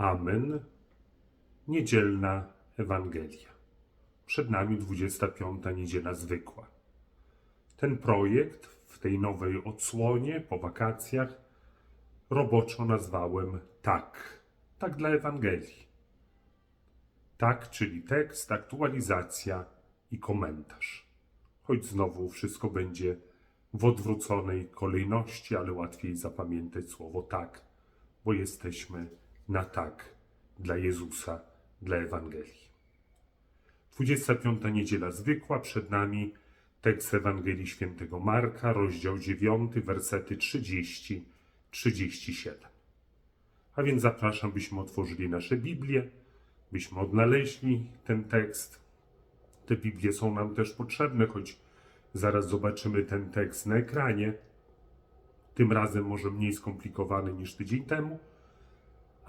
Amen. Niedzielna Ewangelia. Przed nami 25. niedziela zwykła. Ten projekt w tej nowej odsłonie po wakacjach roboczo nazwałem tak. Tak dla Ewangelii. Tak, czyli tekst, aktualizacja i komentarz. Choć znowu wszystko będzie w odwróconej kolejności, ale łatwiej zapamiętać słowo tak, bo jesteśmy na tak dla Jezusa, dla Ewangelii. 25. niedziela zwykła, przed nami tekst Ewangelii Świętego Marka, rozdział 9, wersety 30-37. A więc zapraszam, byśmy otworzyli nasze Biblię, byśmy odnaleźli ten tekst. Te Biblie są nam też potrzebne, choć zaraz zobaczymy ten tekst na ekranie. Tym razem może mniej skomplikowany niż tydzień temu,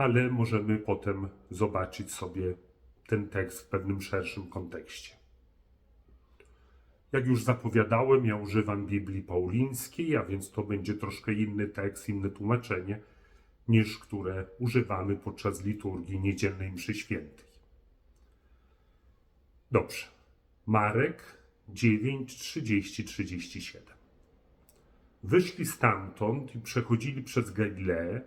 ale możemy potem zobaczyć sobie ten tekst w pewnym szerszym kontekście. Jak już zapowiadałem, ja używam Biblii Paulińskiej, a więc to będzie troszkę inny tekst, inne tłumaczenie niż które używamy podczas liturgii niedzielnej mszy świętej. Dobrze. Marek 9, 30, 37. Wyszli stamtąd i przechodzili przez Galileę,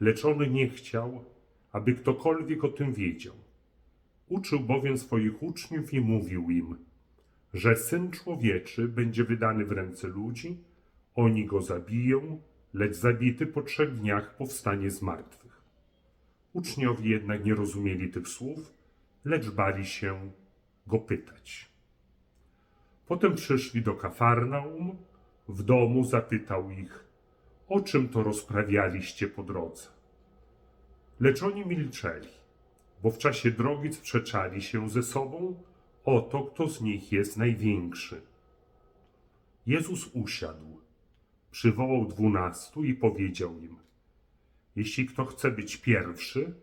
lecz on nie chciał, aby ktokolwiek o tym wiedział. Uczył bowiem swoich uczniów i mówił im, że Syn Człowieczy będzie wydany w ręce ludzi, oni go zabiją, lecz zabity po trzech dniach powstanie z martwych. Uczniowie jednak nie rozumieli tych słów, lecz bali się go pytać. Potem przyszli do Kafarnaum, w domu zapytał ich, o czym to rozprawialiście po drodze. Lecz oni milczeli, bo w czasie drogi sprzeczali się ze sobą o to, kto z nich jest największy. Jezus usiadł, przywołał dwunastu i powiedział im: Jeśli kto chce być pierwszy,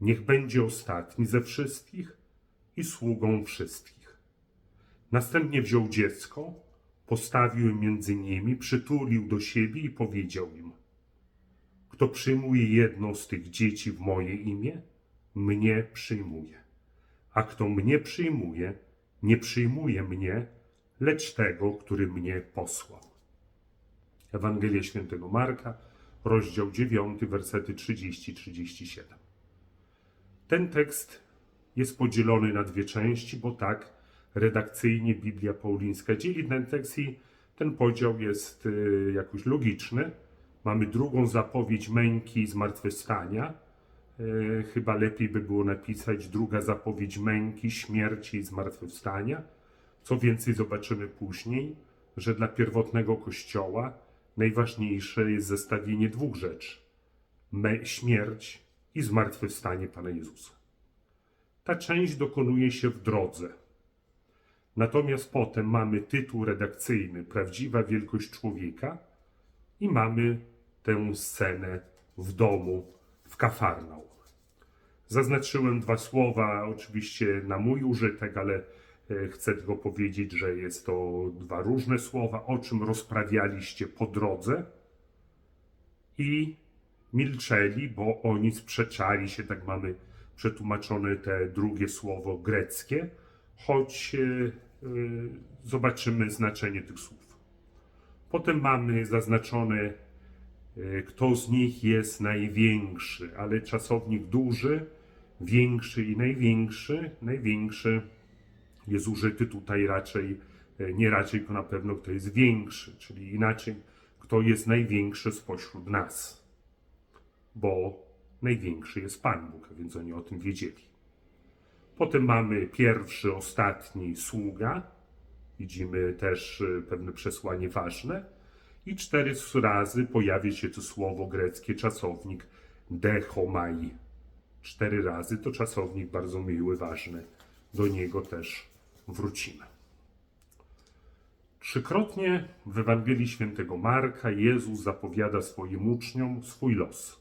niech będzie ostatni ze wszystkich i sługą wszystkich. Następnie wziął dziecko, postawił między nimi, przytulił do siebie i powiedział im: Kto przyjmuje jedno z tych dzieci w moje imię, mnie przyjmuje. A kto mnie przyjmuje, nie przyjmuje mnie, lecz tego, który mnie posłał. Ewangelia Świętego Marka, rozdział 9, wersety 30-37. Ten tekst jest podzielony na dwie części, bo tak redakcyjnie Biblia Paulińska dzieli ten tekst i ten podział jest y, jakoś logiczny. Mamy drugą zapowiedź męki i zmartwychwstania. Y, chyba lepiej by było napisać druga zapowiedź męki, śmierci i zmartwychwstania. Co więcej, zobaczymy później, że dla pierwotnego kościoła najważniejsze jest zestawienie dwóch rzeczy: Me- śmierć i zmartwychwstanie Pana Jezusa. Ta część dokonuje się w drodze. Natomiast potem mamy tytuł redakcyjny Prawdziwa wielkość człowieka i mamy tę scenę w domu w Kafarnaum. Zaznaczyłem dwa słowa, oczywiście na mój użytek, ale e, chcę tylko powiedzieć, że jest to dwa różne słowa, o czym rozprawialiście po drodze i milczeli, bo oni sprzeczali się, tak mamy przetłumaczone te drugie słowo greckie, choć e, e, zobaczymy znaczenie tych słów. Potem mamy zaznaczone, e, kto z nich jest największy, ale czasownik duży, większy i największy. Największy jest użyty tutaj raczej, nie raczej, tylko na pewno kto jest większy, czyli inaczej, kto jest największy spośród nas. Bo największy jest Pan Bóg, więc oni o tym wiedzieli. Potem mamy pierwszy, ostatni sługa. Widzimy też y, pewne przesłanie ważne. I cztery razy pojawia się to słowo greckie, czasownik dechomai. Cztery razy to czasownik bardzo miły, ważny. Do niego też wrócimy. Trzykrotnie w Ewangelii Świętego Marka Jezus zapowiada swoim uczniom swój los,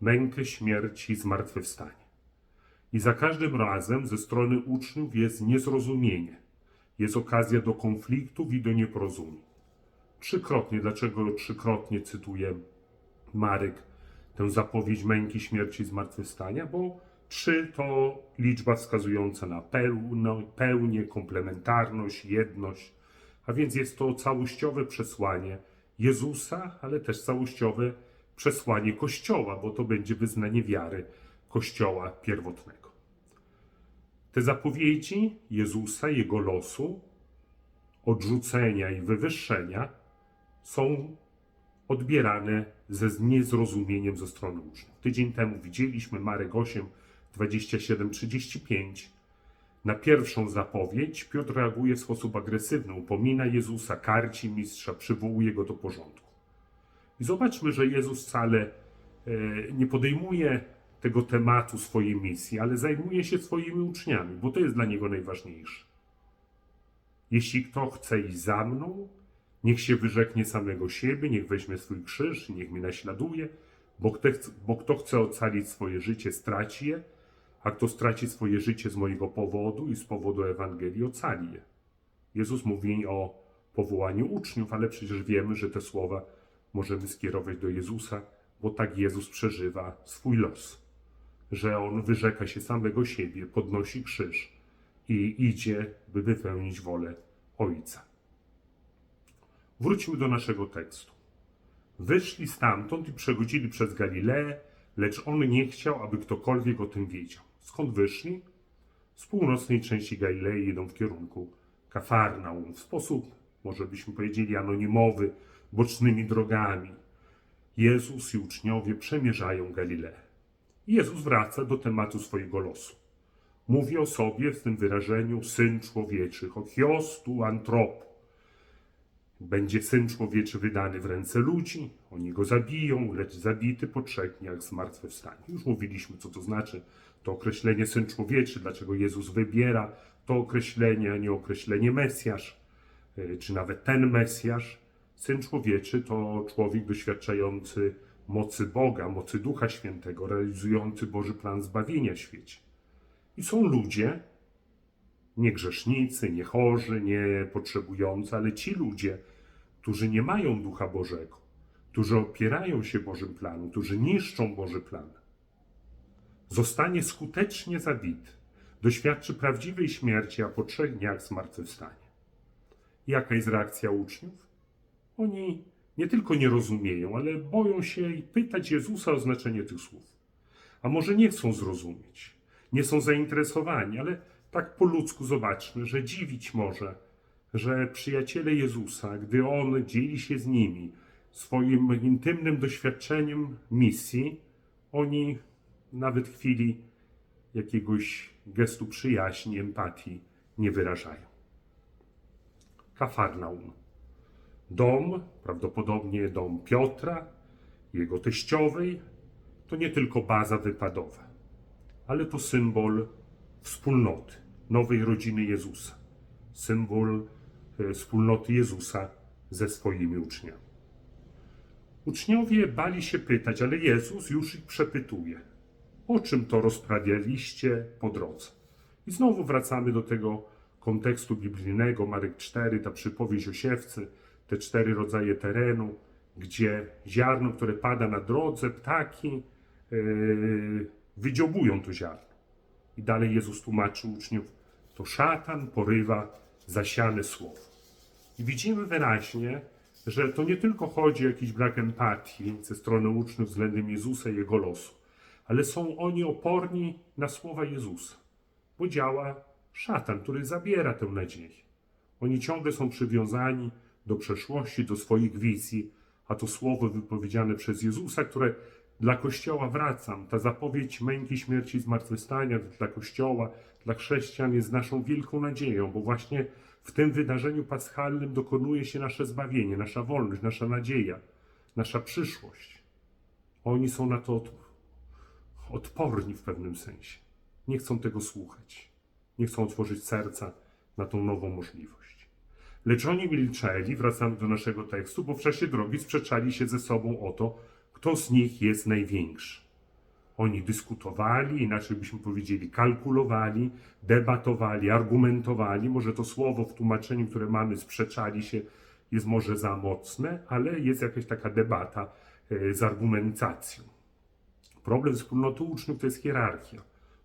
mękę, śmierć i zmartwychwstanie. I za każdym razem ze strony uczniów jest niezrozumienie, jest okazja do konfliktów i do nieporozumień. Trzykrotnie, dlaczego trzykrotnie cytuję Marek tę zapowiedź męki, śmierci i zmartwychwstania, bo trzy to liczba wskazująca na pełno, pełnię, komplementarność, jedność, a więc jest to całościowe przesłanie Jezusa, ale też całościowe przesłanie Kościoła, bo to będzie wyznanie wiary Kościoła pierwotnego. Te zapowiedzi Jezusa, Jego losu, odrzucenia i wywyższenia są odbierane ze niezrozumieniem ze strony uczniów. Tydzień temu widzieliśmy Marek 8, 27, 35. Na pierwszą zapowiedź Piotr reaguje w sposób agresywny, upomina Jezusa, karci mistrza, przywołuje go do porządku. I zobaczmy, że Jezus wcale e, nie podejmuje tego tematu swojej misji, ale zajmuje się swoimi uczniami, bo to jest dla niego najważniejsze. Jeśli kto chce iść za mną, niech się wyrzeknie samego siebie, niech weźmie swój krzyż, niech mnie naśladuje, bo kto, bo kto chce ocalić swoje życie, straci je, a kto straci swoje życie z mojego powodu i z powodu Ewangelii, ocali je. Jezus mówi o powołaniu uczniów, ale przecież wiemy, że te słowa możemy skierować do Jezusa, bo tak Jezus przeżywa swój los. Że on wyrzeka się samego siebie, podnosi krzyż i idzie, by wypełnić wolę Ojca. Wróćmy do naszego tekstu. Wyszli stamtąd i przechodzili przez Galileę, lecz on nie chciał, aby ktokolwiek o tym wiedział. Skąd wyszli? Z północnej części Galilei idą w kierunku Kafarnaum. W sposób, może byśmy powiedzieli, anonimowy, bocznymi drogami. Jezus i uczniowie przemierzają Galileę. Jezus wraca do tematu swojego losu. Mówi o sobie w tym wyrażeniu syn człowieczy, ochiostu antropu. Będzie syn człowieczy wydany w ręce ludzi, oni go zabiją, lecz zabity po trzech dniach zmartwychwstanie. Już mówiliśmy, co to znaczy to określenie syn człowieczy, dlaczego Jezus wybiera to określenie, a nie określenie Mesjasz, y, czy nawet ten Mesjasz. Syn człowieczy to człowiek doświadczający mocy Boga, mocy Ducha Świętego, realizujący Boży plan zbawienia świecie. I są ludzie, nie grzesznicy, nie chorzy, nie potrzebujący, ale ci ludzie, którzy nie mają Ducha Bożego, którzy opierają się Bożym planu, którzy niszczą Boży plan, zostanie skutecznie zabity, doświadczy prawdziwej śmierci, a po trzech dniach zmartwychwstanie. Jaka jest reakcja uczniów? Oni nie tylko nie rozumieją, ale boją się i pytać Jezusa o znaczenie tych słów. A może nie chcą zrozumieć, nie są zainteresowani, ale tak po ludzku zobaczmy, że dziwić może, że przyjaciele Jezusa, gdy On dzieli się z nimi swoim intymnym doświadczeniem misji, oni nawet chwili jakiegoś gestu przyjaźni, empatii nie wyrażają. Kafarnaum. Dom, prawdopodobnie dom Piotra, jego teściowej, to nie tylko baza wypadowa, ale to symbol wspólnoty, nowej rodziny Jezusa. Symbol e, wspólnoty Jezusa ze swoimi uczniami. Uczniowie bali się pytać, ale Jezus już ich przepytuje. O czym to rozprawialiście po drodze? I znowu wracamy do tego kontekstu biblijnego, Marek 4, ta przypowieść o siewcy, te cztery rodzaje terenu, gdzie ziarno, które pada na drodze, ptaki yy, wydziobują to ziarno. I dalej Jezus tłumaczy uczniów, to szatan porywa zasiane słowo. I widzimy wyraźnie, że to nie tylko chodzi o jakiś brak empatii ze strony uczniów względem Jezusa i Jego losu, ale są oni oporni na słowa Jezusa, bo działa szatan, który zabiera tę nadzieję. Oni ciągle są przywiązani do przeszłości, do swoich wizji, a to słowo wypowiedziane przez Jezusa, które dla Kościoła wracam, ta zapowiedź męki, śmierci i zmartwychwstania dla Kościoła, dla chrześcijan jest naszą wielką nadzieją, bo właśnie w tym wydarzeniu paschalnym dokonuje się nasze zbawienie, nasza wolność, nasza nadzieja, nasza przyszłość. Oni są na to od, odporni w pewnym sensie. Nie chcą tego słuchać. Nie chcą otworzyć serca na tą nową możliwość. Lecz oni milczeli, wracamy do naszego tekstu, bo w czasie drogi sprzeczali się ze sobą o to, kto z nich jest największy. Oni dyskutowali, inaczej byśmy powiedzieli, kalkulowali, debatowali, argumentowali. Może to słowo w tłumaczeniu, które mamy, sprzeczali się, jest może za mocne, ale jest jakaś taka debata e, z argumentacją. Problem wspólnoty uczniów to jest hierarchia,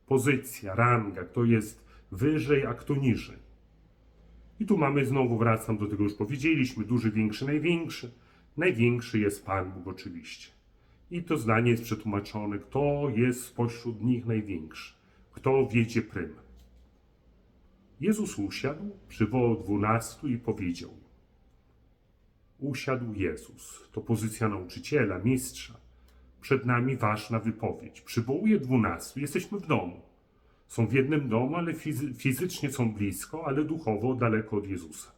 pozycja, ranga, kto jest wyżej, a kto niżej. I tu mamy, znowu wracam do tego, już powiedzieliśmy, duży, większy, największy. Największy jest Pan Bóg oczywiście. I to zdanie jest przetłumaczone, kto jest spośród nich największy, kto wiedzie prym. Jezus usiadł, przywołał dwunastu i powiedział. Usiadł Jezus, to pozycja nauczyciela, mistrza. Przed nami ważna wypowiedź. Przywołuje dwunastu, jesteśmy w domu. Są w jednym domu, ale fizy- fizycznie są blisko, ale duchowo daleko od Jezusa.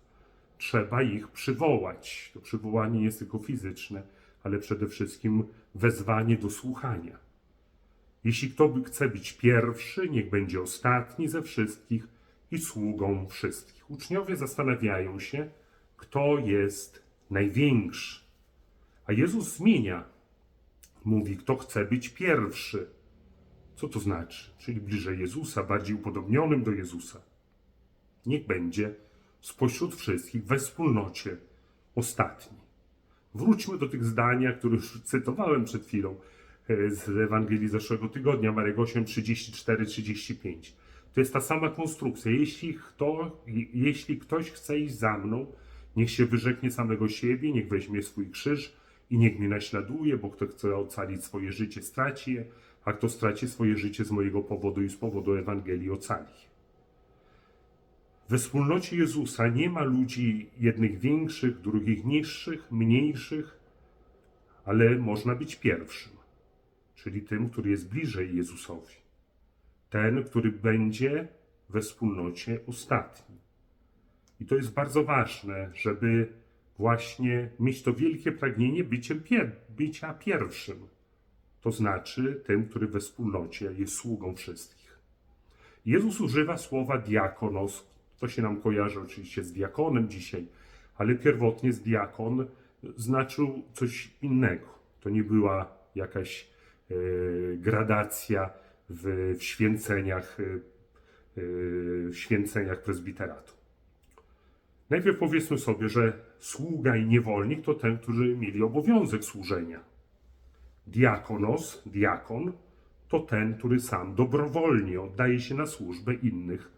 Trzeba ich przywołać. To przywołanie nie jest tylko fizyczne, ale przede wszystkim wezwanie do słuchania. Jeśli kto chce być pierwszy, niech będzie ostatni ze wszystkich i sługą wszystkich. Uczniowie zastanawiają się, kto jest największy. A Jezus zmienia. Mówi, kto chce być pierwszy. Co to znaczy? Czyli bliżej Jezusa, bardziej upodobnionym do Jezusa. Niech będzie spośród wszystkich we wspólnocie ostatni. Wróćmy do tych zdania, które już cytowałem przed chwilą e, z Ewangelii zeszłego tygodnia, Marek 8, 34, 35. To jest ta sama konstrukcja. Jeśli, kto, jeśli ktoś chce iść za mną, niech się wyrzeknie samego siebie, niech weźmie swój krzyż i niech mnie naśladuje, bo kto chce ocalić swoje życie, straci je, a kto straci swoje życie z mojego powodu i z powodu Ewangelii, ocali. We wspólnocie Jezusa nie ma ludzi jednych większych, drugich niższych, mniejszych, ale można być pierwszym, czyli tym, który jest bliżej Jezusowi. Ten, który będzie we wspólnocie ostatni. I to jest bardzo ważne, żeby właśnie mieć to wielkie pragnienie pier bycia pierwszym. To znaczy tym, który we wspólnocie jest sługą wszystkich. Jezus używa słowa diakonos. To się nam kojarzy oczywiście z diakonem dzisiaj, ale pierwotnie z diakon znaczył coś innego. To nie była jakaś e, gradacja w, święceniach, e, e, w święceniach prezbiteratu. Najpierw powiedzmy sobie, że sługa i niewolnik to ten, którzy mieli obowiązek służenia. Diakonos, diakon, to ten, który sam dobrowolnie oddaje się na służbę innych,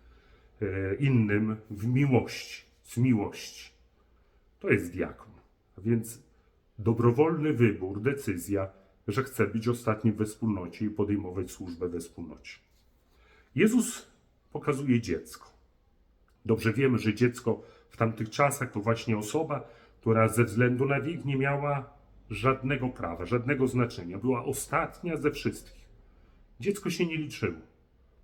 e, innym w miłości, z miłości. To jest diakon. A więc dobrowolny wybór, decyzja, że chce być ostatnim we wspólnocie i podejmować służbę we wspólnocie. Jezus pokazuje dziecko. Dobrze wiemy, że dziecko w tamtych czasach to właśnie osoba, która ze względu na wiek nie miała żadnego prawa, żadnego znaczenia. Była ostatnia ze wszystkich. Dziecko się nie liczyło.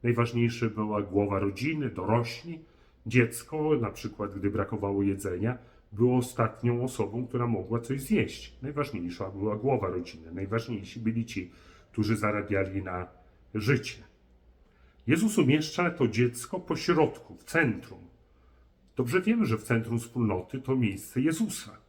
Najważniejsza była głowa rodziny, dorośli. Dziecko, na przykład gdy brakowało jedzenia, było ostatnią osobą, która mogła coś zjeść. Najważniejsza była głowa rodziny. Najważniejsi byli ci, którzy zarabiali na życie. Jezus umieszcza to dziecko po środku, w centrum. Dobrze wiemy, że w centrum wspólnoty to miejsce Jezusa.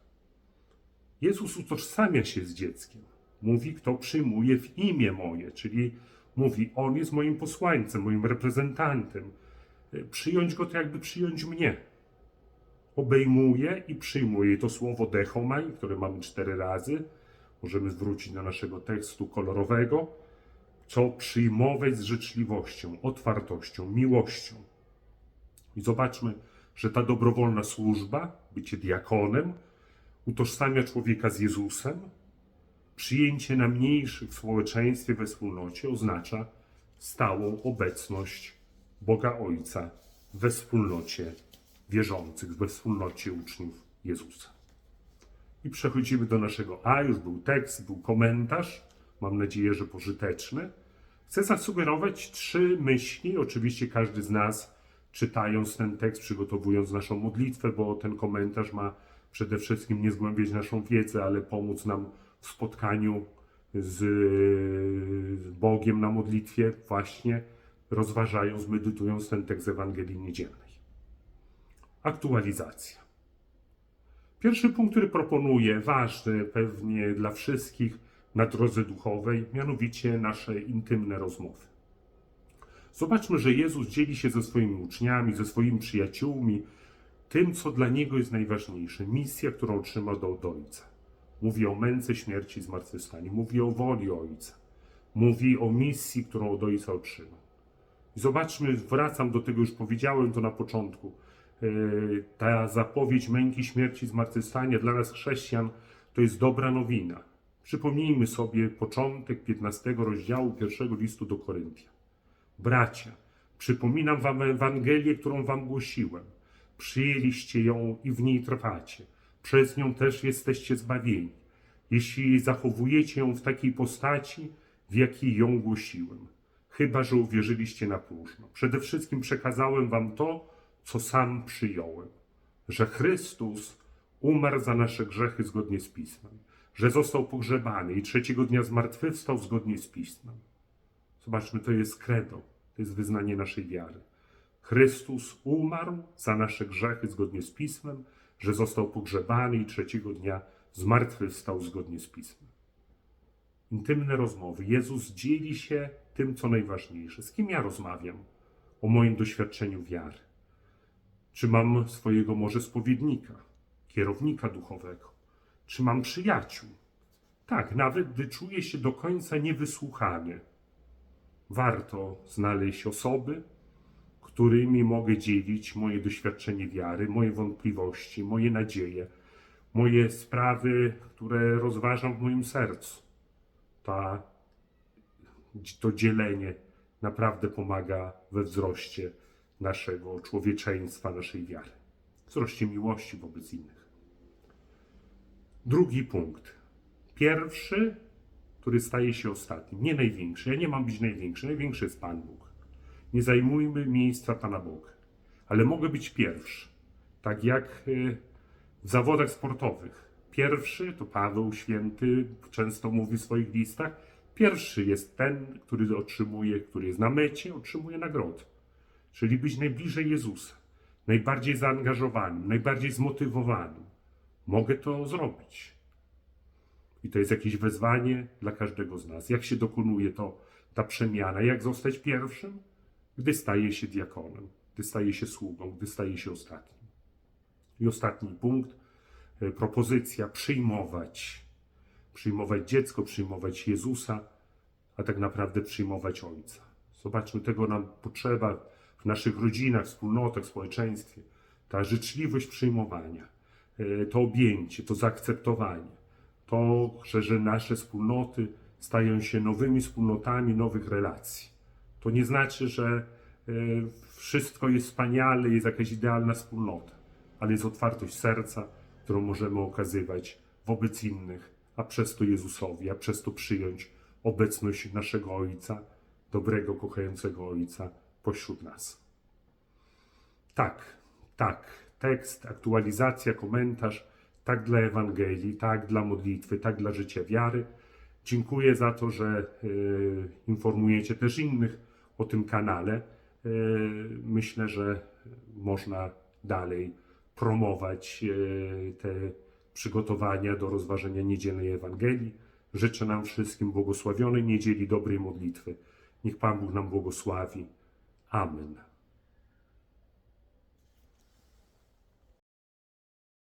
Jezus utożsamia się z dzieckiem. Mówi, kto przyjmuje w imię moje, czyli mówi, on jest moim posłańcem, moim reprezentantem. Przyjąć go to jakby przyjąć mnie. Obejmuje i przyjmuje to słowo dechomai, które mamy cztery razy. Możemy zwrócić do naszego tekstu kolorowego. Co przyjmować z życzliwością, otwartością, miłością. I zobaczmy, że ta dobrowolna służba, bycie diakonem, utożsamia człowieka z Jezusem. Przyjęcie na mniejszych w społeczeństwie, we wspólnocie oznacza stałą obecność Boga Ojca we wspólnocie wierzących, we wspólnocie uczniów Jezusa. I przechodzimy do naszego A, już był tekst, był komentarz, mam nadzieję, że pożyteczny. Chcę zasugerować trzy myśli, oczywiście każdy z nas czytając ten tekst, przygotowując naszą modlitwę, bo ten komentarz ma przede wszystkim nie zgłębiać naszą wiedzę, ale pomóc nam w spotkaniu z Bogiem na modlitwie, właśnie rozważając, medytując ten tekst Ewangelii Niedzielnej. Aktualizacja. Pierwszy punkt, który proponuję, ważny pewnie dla wszystkich na drodze duchowej, mianowicie nasze intymne rozmowy. Zobaczmy, że Jezus dzieli się ze swoimi uczniami, ze swoimi przyjaciółmi, tym, co dla Niego jest najważniejsze, misja, którą otrzymał do, od Ojca. Mówi o męce, śmierci i zmartwychwstaniu, mówi o woli Ojca. mówi o misji, którą od Ojca otrzymał. I zobaczmy, wracam do tego, już powiedziałem to na początku. Yy, Ta zapowiedź męki, śmierci, zmartwychwstania dla nas chrześcijan to jest dobra nowina. Przypomnijmy sobie początek 15 rozdziału pierwszego listu do Koryntian. Bracia, przypominam wam Ewangelię, którą wam głosiłem. Przyjęliście ją i w niej trwacie. Przez nią też jesteście zbawieni, jeśli zachowujecie ją w takiej postaci, w jakiej ją głosiłem. Chyba, że uwierzyliście na próżno. Przede wszystkim przekazałem wam to, co sam przyjąłem. Że Chrystus umarł za nasze grzechy zgodnie z Pismem. Że został pogrzebany i trzeciego dnia zmartwychwstał zgodnie z Pismem. Zobaczmy, to jest credo, to jest wyznanie naszej wiary. Chrystus umarł za nasze grzechy zgodnie z Pismem, że został pogrzebany i trzeciego dnia zmartwychwstał zgodnie z Pismem. Intymne rozmowy. Jezus dzieli się tym, co najważniejsze. Z kim ja rozmawiam o moim doświadczeniu wiary? Czy mam swojego może spowiednika, kierownika duchowego? Czy mam przyjaciół? Tak, nawet gdy czuję się do końca niewysłuchany, warto znaleźć osoby, którymi mogę dzielić moje doświadczenie wiary, moje wątpliwości, moje nadzieje, moje sprawy, które rozważam w moim sercu. Ta, to dzielenie naprawdę pomaga we wzroście naszego człowieczeństwa, naszej wiary, wzroście miłości wobec innych. Drugi punkt. Pierwszy, który staje się ostatnim, nie największy. Ja nie mam być największy, największy jest Pan Bóg. Nie zajmujmy miejsca Pana Boga, ale mogę być pierwszy. Tak jak y, w zawodach sportowych. Pierwszy to Paweł Święty często mówi w swoich listach. Pierwszy jest ten, który otrzymuje, który jest na mecie, otrzymuje nagrodę. Czyli być najbliżej Jezusa, najbardziej zaangażowanym, najbardziej zmotywowanym. Mogę to zrobić. I to jest jakieś wezwanie dla każdego z nas. Jak się dokonuje to, ta przemiana? Jak zostać pierwszym? Gdy staje się diakonem, gdy staje się sługą, gdy staje się ostatnim. I ostatni punkt, e, propozycja przyjmować. Przyjmować dziecko, przyjmować Jezusa, a tak naprawdę przyjmować Ojca. Zobaczmy, tego nam potrzeba w naszych rodzinach, wspólnotach, społeczeństwie. Ta życzliwość przyjmowania, e, to objęcie, to zaakceptowanie to, że, że nasze wspólnoty stają się nowymi wspólnotami nowych relacji. To nie znaczy, że e, wszystko jest wspaniale, jest jakaś idealna wspólnota, ale jest otwartość serca, którą możemy okazywać wobec innych, a przez to Jezusowi, a przez to przyjąć obecność naszego Ojca, dobrego, kochającego Ojca pośród nas. Tak, tak, tekst, aktualizacja, komentarz tak dla Ewangelii, tak dla modlitwy, tak dla życia wiary. Dziękuję za to, że y, informujecie też innych o tym kanale. Y, myślę, że można dalej promować y, te przygotowania do rozważenia niedzielnej Ewangelii. Życzę nam wszystkim błogosławionej niedzieli, dobrej modlitwy. Niech Pan Bóg nam błogosławi. Amen.